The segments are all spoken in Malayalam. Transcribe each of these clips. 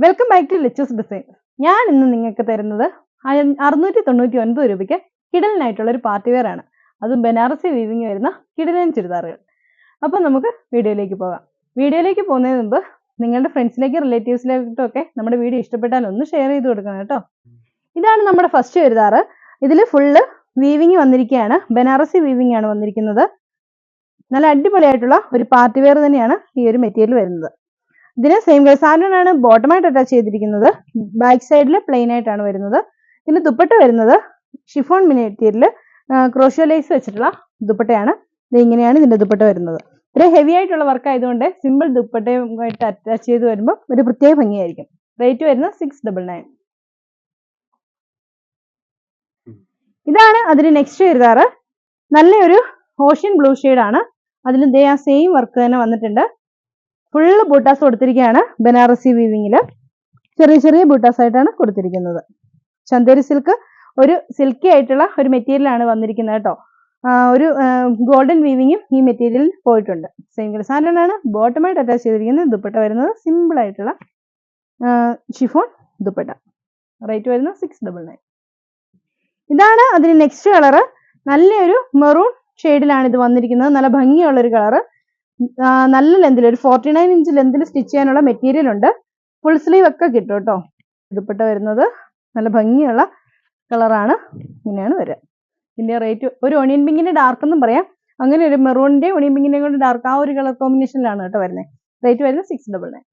വെൽക്കം ബാക്ക് ടു ലിച്ചസ് ഡിസൈൻ ഞാൻ ഇന്ന് നിങ്ങൾക്ക് തരുന്നത് അറുന്നൂറ്റി തൊണ്ണൂറ്റി ഒൻപത് രൂപയ്ക്ക് കിടലിനായിട്ടുള്ള ഒരു പാർട്ടി വെയർ ആണ്. അതും ബനാറസി വീവിങ് വരുന്ന കിടലൻ ചുരിദാറുകൾ. അപ്പം നമുക്ക് വീഡിയോയിലേക്ക് പോകാം. വീഡിയോയിലേക്ക് പോകുന്നതിന് മുമ്പ് നിങ്ങളുടെ ഫ്രണ്ട്സിലേക്ക് റിലേറ്റീവ്സിലേക്കും ഒക്കെ നമ്മുടെ വീഡിയോ ഇഷ്ടപ്പെട്ടാൽ ഒന്ന് ഷെയർ ചെയ്ത് കൊടുക്കണം കേട്ടോ. ഇതാണ് നമ്മുടെ ഫസ്റ്റ് ചുരിദാറ്. ഇതിൽ ഫുള്ള് വീവിങ് വന്നിരിക്കുകയാണ്. ബനാറസി വീവിങ് ആണ് വന്നിരിക്കുന്നത്. നല്ല അടിപൊളിയായിട്ടുള്ള ഒരു പാർട്ടി വെയർ തന്നെയാണ് ഈ ഒരു മെറ്റീരിയൽ വരുന്നത്. ഇതിന് സെയിം കളർ സാധനമാണ് ബോട്ടമായിട്ട് അറ്റാച്ച് ചെയ്തിരിക്കുന്നത്. ബാക്ക് സൈഡിൽ പ്ലെയിൻ ആയിട്ടാണ് വരുന്നത്. ഇതിന് ദുപ്പട്ട വരുന്നത്. ഷിഫോൺ മെറ്റീരിയൽ ക്രോഷ്യോ ലൈസ് വെച്ചിട്ടുള്ള ദുപ്പട്ടയാണ്. ഇത് ഇങ്ങനെയാണ് ഇതിന്റെ ദുപ്പട്ട വരുന്നത്. ഒരു ഹെവി ആയിട്ടുള്ള വർക്ക് ആയതുകൊണ്ട് സിമ്പിൾ ദുപ്പട്ടയുമായിട്ട് അറ്റാച്ച് ചെയ്ത് വരുമ്പോൾ ഒരു പ്രത്യേക ഭംഗിയായിരിക്കും. റേറ്റ് വരുന്നത് സിക്സ് ഡബിൾ നയൻ ഇതാണ് അതിന് നെക്സ്റ്റ് വരുതാറ് നല്ലൊരു ഓഷ്യൻ ബ്ലൂ ആണ്. അതിൽ ദേ ആ സെയിം വർക്ക് തന്നെ വന്നിട്ടുണ്ട്. ഫുള്ള് ബൂട്ടാസ് കൊടുത്തിരിക്കുകയാണ് ബനാറസി വീവിങ്ങിൽ ചെറിയ ചെറിയ ബൂട്ടാസ് ആയിട്ടാണ് കൊടുത്തിരിക്കുന്നത്. ചന്തേരി സിൽക്ക് ഒരു സിൽക്കി ആയിട്ടുള്ള ഒരു മെറ്റീരിയൽ ആണ് വന്നിരിക്കുന്നത് കേട്ടോ. ഒരു ഗോൾഡൻ വീവിങ്ങും ഈ മെറ്റീരിയലിൽ പോയിട്ടുണ്ട്. സിംഗിൾ സാൻഡാണ് ബോട്ടമായിട്ട് അറ്റാച്ച് ചെയ്തിരിക്കുന്നത് ദുപ്പട്ട വരുന്നത് സിമ്പിൾ ആയിട്ടുള്ള ഷിഫോൺ ദുപ്പട്ട. റേറ്റ് വരുന്നത് സിക്സ് ഡബിൾ നയൻ ഇതാണ് അതിന് നെക്സ്റ്റ് കളറ് നല്ലൊരു മെറൂൺ ഷെയ്ഡിലാണ് ഇത് വന്നിരിക്കുന്നത്. നല്ല ഭംഗിയുള്ള ഒരു കളറ് നല്ല ലെന്തിൽ ഒരു ഫോർട്ടി നയൻ ഇഞ്ച് ലെന്തിൽ സ്റ്റിച്ച് ചെയ്യാനുള്ള മെറ്റീരിയൽ ഉണ്ട്. ഫുൾ സ്ലീവ് ഒക്കെ കിട്ടും കേട്ടോ ദുപ്പട്ട വരുന്നത് നല്ല ഭംഗിയുള്ള കളറാണ് ഇങ്ങനെയാണ് വരിക ഇതിന്റെ റേറ്റ് ഒരു ഒണിയൻ പിങ്കിന്റെ ഡാർക്ക് എന്നും പറയാം. അങ്ങനെ ഒരു മെറൂണിന്റെ ഒണിയൻ പിങ്കിന്റെ കൂടെ ഡാർക്ക് ആ ഒരു കളർ കോമ്പിനേഷനിലാണ് കേട്ടോ വരുന്നത് റേറ്റ് വരുന്നത് സിക്സ് ഡബിൾ നയൻ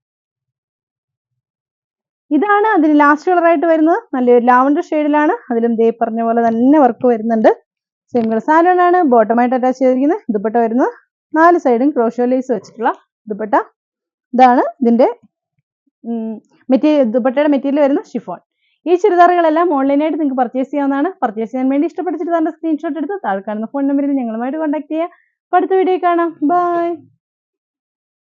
ഇതാണ് അതിന് ലാസ്റ്റ് കളറായിട്ട് വരുന്നത്. നല്ലൊരു ലാവണ്ടർ ഷെയ്ഡിലാണ് അതിലും ദേ പറഞ്ഞ പോലെ തന്നെ വർക്ക് വരുന്നുണ്ട്. സിംഗിൾ സാധനമാണ് ബോട്ടമായിട്ട് അറ്റാച്ച് ചെയ്തിരിക്കുന്നത്. ദുപ്പട്ട വരുന്നത് നാല് സൈഡും ക്രോഷോ ലേസ് വെച്ചിട്ടുള്ള ദുപ്പട്ട. ഇതാണ് ഇതിന്റെ മെറ്റീരിയൽ ദുപ്പട്ടയുടെ മെറ്റീരിയൽ വരുന്ന ഷിഫോൺ ഈ ചുരിദാറുകളെല്ലാം ഓൺലൈനായിട്ട് നിങ്ങൾക്ക് പർച്ചേസ് ചെയ്യാവുന്നതാണ്. പർച്ചേസ് ചെയ്യാൻ വേണ്ടി ഇഷ്ടപ്പെട്ട ചുരിദാറിന്റെ സ്ക്രീൻഷോട്ട് എടുത്ത് താഴെ കാണുന്ന ഫോൺ നമ്പറിൽ ഞങ്ങളുമായിട്ട് കോൺടാക്ട് ചെയ്യുക അടുത്ത വീഡിയോ കാണാം. ബൈ